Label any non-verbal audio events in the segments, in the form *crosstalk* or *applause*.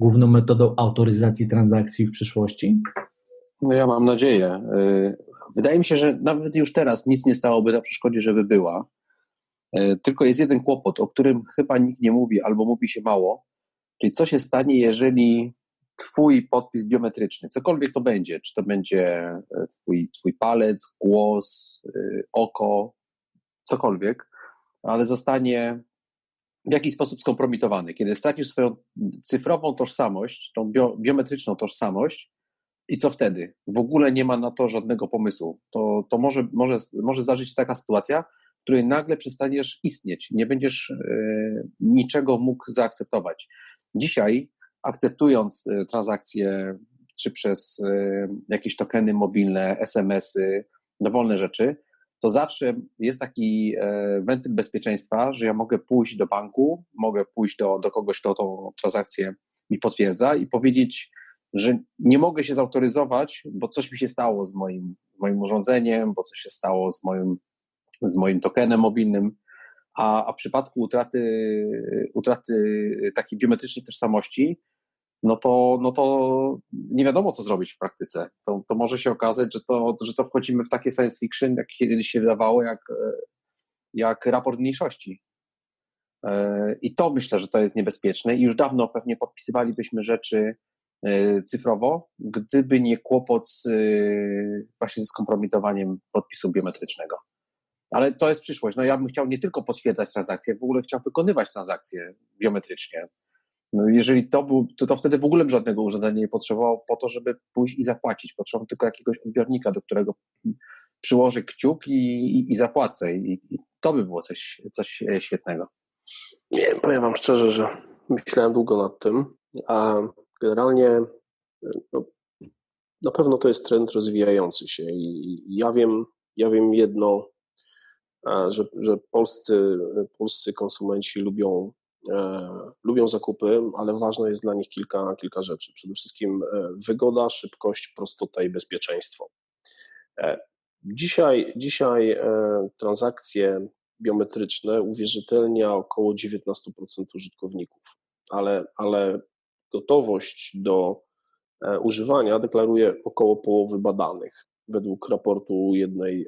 główną metodą autoryzacji transakcji w przyszłości? No ja mam nadzieję. Y, wydaje mi się, że nawet już teraz nic nie stałoby na przeszkodzie, żeby była. Y, tylko jest jeden kłopot, o którym chyba nikt nie mówi albo mówi się mało. Czyli co się stanie, jeżeli Twój podpis biometryczny, cokolwiek to będzie, czy to będzie e, Twój, twój palec, głos, oko, cokolwiek, ale zostanie w jakiś sposób skompromitowany. Kiedy stracisz swoją cyfrową tożsamość, tą bio, biometryczną tożsamość, i co wtedy? W ogóle nie ma na to żadnego pomysłu. To, to może, może, może zdarzyć się taka sytuacja, w której nagle przestaniesz istnieć, nie będziesz y, niczego mógł zaakceptować. Dzisiaj, akceptując y, transakcje, czy przez y, jakieś tokeny mobilne, SMS-y, dowolne rzeczy, to zawsze jest taki e, wentyl bezpieczeństwa, że ja mogę pójść do banku, mogę pójść do, do kogoś, kto tą transakcję mi potwierdza i powiedzieć, że nie mogę się zautoryzować, bo coś mi się stało z moim, moim urządzeniem, bo coś się stało z moim, z moim tokenem mobilnym, a, a w przypadku utraty, utraty takiej biometrycznej tożsamości, no to, no to nie wiadomo, co zrobić w praktyce. To, to może się okazać, że to, że to wchodzimy w takie science fiction, jak kiedyś się wydawało, jak, jak raport mniejszości. E, I to myślę, że to jest niebezpieczne i już dawno pewnie podpisywalibyśmy rzeczy e, cyfrowo, gdyby nie kłopot z, e, właśnie ze skompromitowaniem podpisu biometrycznego. Ale to jest przyszłość. No ja bym chciał nie tylko potwierdzać transakcje, w ogóle chciał wykonywać transakcje biometrycznie. No jeżeli to był, to, to wtedy w ogóle żadnego urządzenia nie potrzebował po to, żeby pójść i zapłacić. Potrzebował tylko jakiegoś odbiornika, do którego przyłożę kciuk i, i, i zapłacę. I, I, to by było coś, coś świetnego. Nie, powiem Wam szczerze, że myślałem długo nad tym, a generalnie no, na pewno to jest trend rozwijający się i ja wiem, ja wiem jedno, że, że polscy, polscy konsumenci lubią E, lubią zakupy, ale ważne jest dla nich kilka, kilka rzeczy. Przede wszystkim e, wygoda, szybkość, prostota i bezpieczeństwo. E, dzisiaj, dzisiaj transakcje biometryczne uwierzytelnia około 19% użytkowników, ale, ale gotowość do używania deklaruje około połowy badanych, według raportu jednej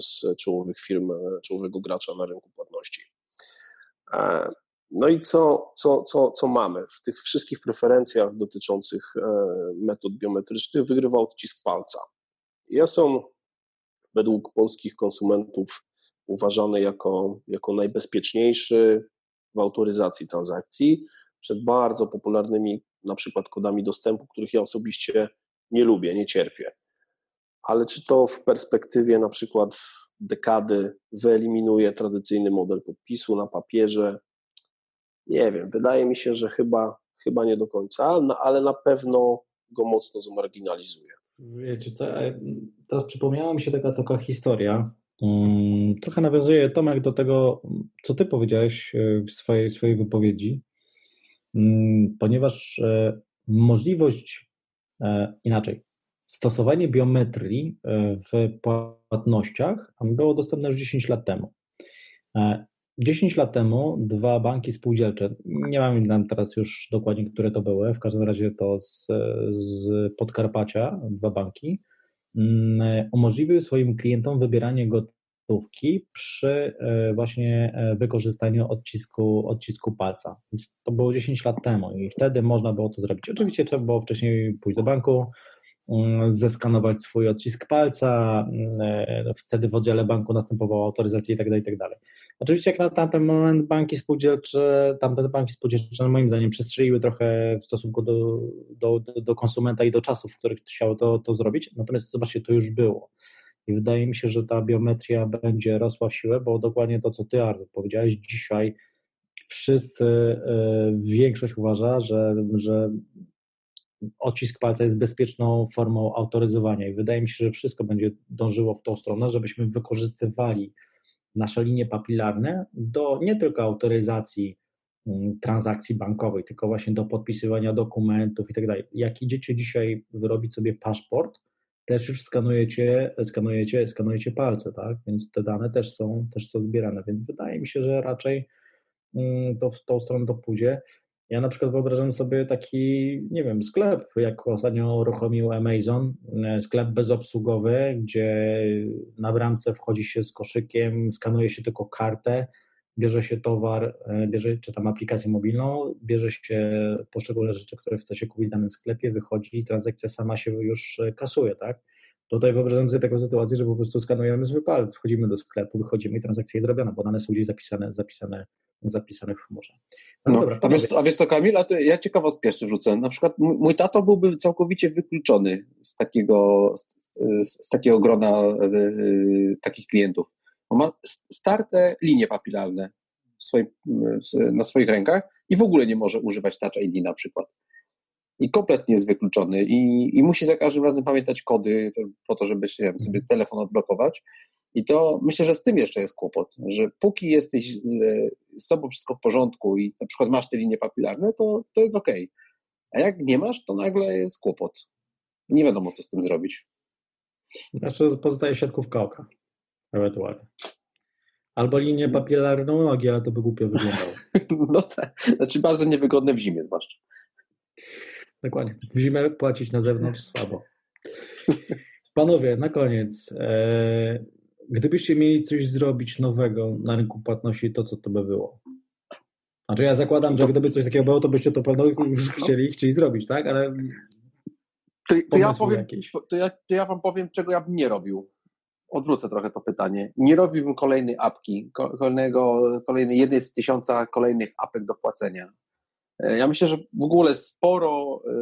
z czołowych firm, czołowego gracza na rynku płatności. No i co, co, co, co mamy? W tych wszystkich preferencjach dotyczących e, metod biometrycznych wygrywa odcisk palca. Ja są według polskich konsumentów uważany jako, jako najbezpieczniejszy w autoryzacji transakcji przed bardzo popularnymi na przykład kodami dostępu, których ja osobiście nie lubię, nie cierpię. Ale czy to w perspektywie na przykład dekady wyeliminuje tradycyjny model podpisu na papierze, nie wiem, wydaje mi się, że chyba, chyba nie do końca, no, ale na pewno go mocno zmarginalizuje. Wiecie co, e, teraz przypomniała mi się taka, taka historia, um, trochę nawiązuje Tomek do tego, co ty powiedziałeś e, w swojej, swojej wypowiedzi, um, ponieważ e, możliwość inaczej, stosowanie biometrii w płatnościach było dostępne już 10 lat temu. 10 lat temu dwa banki spółdzielcze, nie mam teraz już dokładnie, które to były, w każdym razie to z, z Podkarpacia, dwa banki, um, umożliwiły swoim klientom wybieranie gotówki przy e, właśnie e, wykorzystaniu odcisku, odcisku palca. Więc to było 10 lat temu i wtedy można było to zrobić. Oczywiście trzeba było wcześniej pójść do banku, Mm, zeskanować swój odcisk palca, e, wtedy w oddziale banku następowała autoryzacja itd., tak itd. Tak Oczywiście jak na tamten moment banki spółdzielcze, tamte banki spółdzielcze moim zdaniem przestrzeliły trochę w stosunku do, do, do konsumenta i do czasów, w których chciało to, to zrobić, natomiast zobaczcie, to już było. I wydaje mi się, że ta biometria będzie rosła w siłę, bo dokładnie to, co ty, Artur, powiedziałeś, dzisiaj wszyscy, e, większość uważa, że, że odcisk palca jest bezpieczną formą autoryzowania i wydaje mi się, że wszystko będzie dążyło w tą stronę, żebyśmy wykorzystywali nasze linie papilarne do nie tylko autoryzacji mm, transakcji bankowej, tylko właśnie do podpisywania dokumentów i tak dalej. Jak idziecie dzisiaj wyrobić sobie paszport, też już skanujecie, skanujecie, skanujecie palce, tak? Więc te dane też są, też są zbierane, więc wydaje mi się, że raczej mm, to w tą stronę to pójdzie. Ja na przykład wyobrażam sobie taki, nie wiem, sklep, jak ostatnio uruchomił Amazon, e, sklep bezobsługowy, gdzie na bramce wchodzi się z koszykiem, skanuje się tylko kartę, bierze się towar, e, bierze, czy tam aplikację mobilną, bierze się poszczególne rzeczy, które chce się kupić w danym sklepie, wychodzi i transakcja sama się już e, kasuje, tak? Tutaj wyobrażam sobie taką sytuację, że po prostu skanujemy swój palec, wchodzimy do sklepu, wychodzimy i transakcja jest zrobiona, bo dane są gdzieś zapisane, zapisane, zapisane w chmurze. No, no dobra, a, wiesz, a wiesz co, Kamil? A to ja ciekawostkę jeszcze wrzucę. Na przykład mój, tato byłby całkowicie wykluczony z takiego, z, z takiego grona y, takich klientów. On ma starte linie papilarne swoim, na swoich rękach i w ogóle nie może używać Touch ID na przykład i kompletnie jest wykluczony i, i musi za każdym razem pamiętać kody po to, żeby nie wiem, sobie mhm. telefon odblokować. I to myślę, że z tym jeszcze jest kłopot, że póki jesteś z, z sobą wszystko w porządku i na przykład masz te linie papilarne, to, to jest ok. A jak nie masz, to nagle jest kłopot. Nie wiadomo, co z tym zrobić. Znaczy pozostaje siatkówka oka, ewentualnie. Albo linię papilarną nogi, ale to by głupio *laughs* wyglądało. No tak, znaczy bardzo niewygodne w zimie zwłaszcza. Dokładnie. W zimę płacić na zewnątrz słabo. Panowie, na koniec. E, gdybyście mieli coś zrobić nowego na rynku płatności, to co to by było? Znaczy ja zakładam, że gdyby coś takiego było, to byście to pewno już chcieli, chcieli zrobić, tak? Ale to, to ja powiem, to ja, to ja wam powiem, czego ja bym nie robił. Odwrócę trochę to pytanie. Nie robiłbym kolejnej apki, kolejnego, kolejnej jednej z tysiąca kolejnych apek do płacenia. E, ja myślę, że w ogóle sporo e,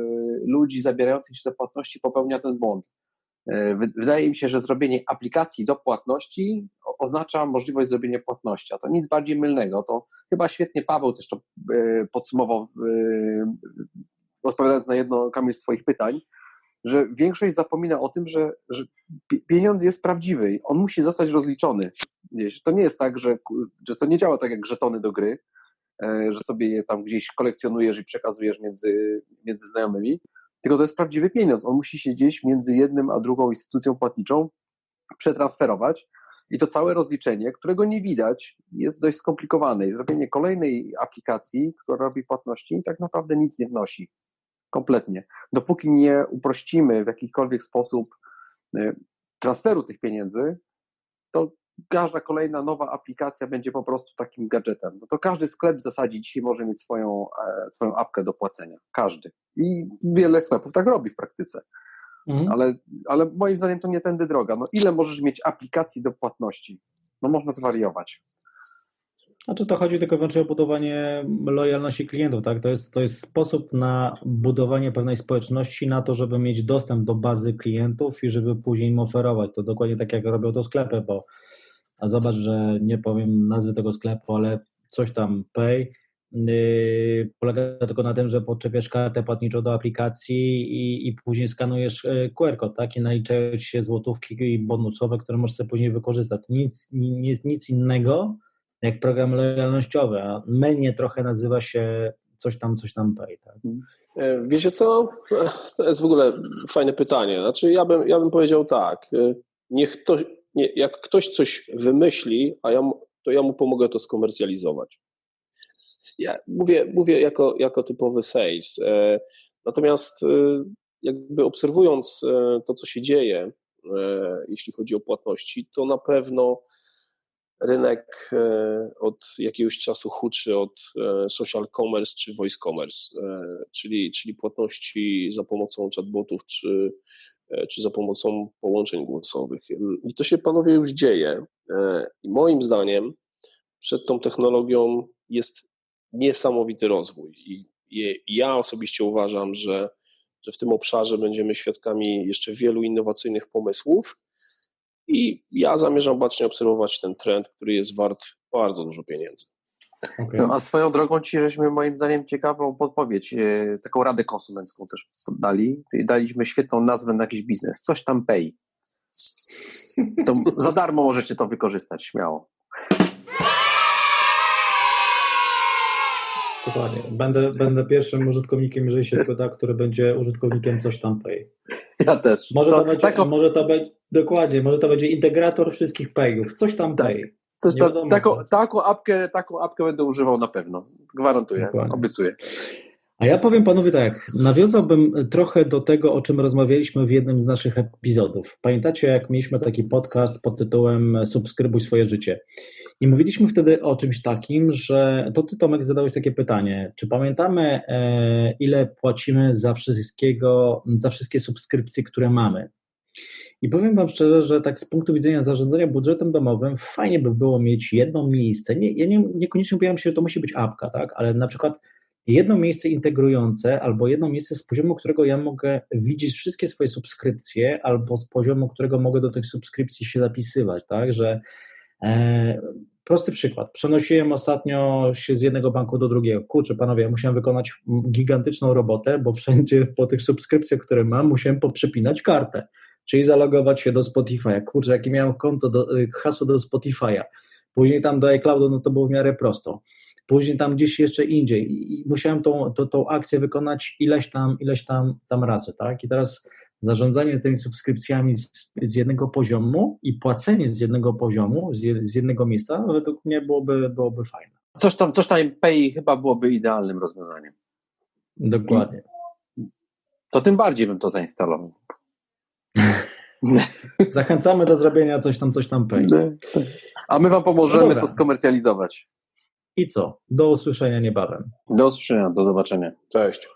ludzi zabierających się za płatności popełnia ten błąd. E, wydaje mi się, że zrobienie aplikacji do płatności oznacza możliwość zrobienia płatności, a to nic bardziej mylnego. To chyba świetnie Paweł też to podsumował, odpowiadając na jedno z Twoich pytań, że większość zapomina o tym, że, że pieniądz jest prawdziwy. On musi zostać rozliczony. To nie jest tak, że, że to nie działa tak jak żetony do gry, że sobie je tam gdzieś kolekcjonujesz i przekazujesz między, między znajomymi, tylko to jest prawdziwy pieniądz. On musi się gdzieś między jednym a drugą instytucją płatniczą przetransferować i to całe rozliczenie, którego nie widać, jest dość skomplikowane. I zrobienie kolejnej aplikacji, która robi płatności, tak naprawdę nic nie wnosi. Kompletnie. Dopóki nie uprościmy w jakikolwiek sposób e, transferu tych pieniędzy, to każda kolejna nowa aplikacja będzie po prostu takim gadżetem. No to każdy sklep w zasadzie dzisiaj może mieć swoją, e, swoją apkę do płacenia. Każdy. I wiele sklepów tak robi w praktyce. Mhm. Ale, ale moim zdaniem to nie tędy droga. No ile możesz mieć aplikacji do płatności? No można zwariować. Znaczy to chodzi tylko wyłącznie o budowanie lojalności klientów, tak? To jest, to jest sposób na budowanie pewnej społeczności, na to, żeby mieć dostęp do bazy klientów i żeby później im oferować. To dokładnie tak jak robią to sklepy, bo a zobacz, że nie powiem nazwy tego sklepu, ale coś tam Pay, yy, polega tylko na tym, że podczepiasz kartę płatniczą do aplikacji i, i później skanujesz yy, QR kod, tak? I naliczają ci się złotówki bonusowe, które możesz sobie później wykorzystać. Nic, nie jest nic innego jak program lojalnościowy, a menu trochę nazywa się coś tam, coś tam pay, tak? E, wiecie co? To jest w ogóle fajne pytanie. Znaczy ja bym, ja bym powiedział tak, e, niech to, nie, jak ktoś coś wymyśli, a ja, to ja mu pomogę to skomercjalizować. Ja mówię, mówię jako, jako typowy sales. E, natomiast e, jakby obserwując e, to, co się dzieje, jeśli chodzi o płatności, to na pewno rynek od jakiegoś czasu huczy od social commerce czy voice commerce, czyli, czyli płatności za pomocą chatbotów czy czy za pomocą połączeń głosowych. I to się, panowie, już dzieje. E, I moim zdaniem przed tą technologią jest niesamowity rozwój. I ja osobiście uważam, że, że w tym obszarze będziemy świadkami jeszcze wielu innowacyjnych pomysłów. I ja zamierzam bacznie obserwować ten trend, który jest wart bardzo dużo pieniędzy. Okay. No, a swoją drogą ci żeśmy moim zdaniem ciekawą podpowiedź, e, taką radę konsumencką też dali. Daliśmy świetną nazwę na jakiś biznes. Coś tam pay. To *laughs* za darmo możecie to wykorzystać, śmiało. Dokładnie. Będę, będę pierwszym użytkownikiem, jeżeli się pyta, który będzie użytkownikiem coś tam pay. Ja też. Może to, to będzie, może to będzie, dokładnie, może to będzie integrator wszystkich payów. Coś tam tak. pay. Coś tam, wiadomo, taką, co. taką, apkę, taką apkę będę używał na pewno. Gwarantuję, Dokładnie. obiecuję. A ja powiem panowie tak, nawiązałbym trochę do tego, o czym rozmawialiśmy w jednym z naszych epizodów. Pamiętacie, jak mieliśmy taki podcast pod tytułem Subskrybuj swoje życie. I mówiliśmy wtedy o czymś takim, że to ty Tomek zadałeś takie pytanie, czy pamiętamy e, ile płacimy za wszystkiego, za wszystkie subskrypcje, które mamy? I powiem Wam szczerze, że tak z punktu widzenia zarządzania budżetem domowym, fajnie by było mieć jedno miejsce. Nie, ja nie, niekoniecznie mówiłem się, że to musi być apka, tak? ale na przykład jedno miejsce integrujące albo jedno miejsce z poziomu, którego ja mogę widzieć wszystkie swoje subskrypcje, albo z poziomu, którego mogę do tych subskrypcji się zapisywać, tak? Że e, prosty przykład. Przenosiłem ostatnio się z jednego banku do drugiego. Kurczę, panowie, ja musiałem wykonać gigantyczną robotę, bo wszędzie po tych subskrypcjach, które mam, musiałem poprzepinać kartę czyli zalogować się do Spotify'a. Kurczę, jakie miałem konto, do, y, hasło do Spotify'a. Później tam do iCloudu, no to było w miarę prosto. Później tam gdzieś jeszcze indziej i i musiałem tą, tą, tą akcję wykonać ileś tam, ileś tam, tam razy, tak? I teraz zarządzanie tymi subskrypcjami z, z jednego poziomu i płacenie z jednego poziomu, z, je, z jednego miejsca, według mnie byłoby, byłoby fajne. Coś tam, coś tam Pay chyba byłoby idealnym rozwiązaniem. Dokładnie. To tym bardziej bym to zainstalował. *laughs* Zachęcamy do zrobienia coś tam, coś tam pay. A my Wam pomożemy No to skomercjalizować. I co? Do usłyszenia niebawem. Do usłyszenia, do zobaczenia. Cześć.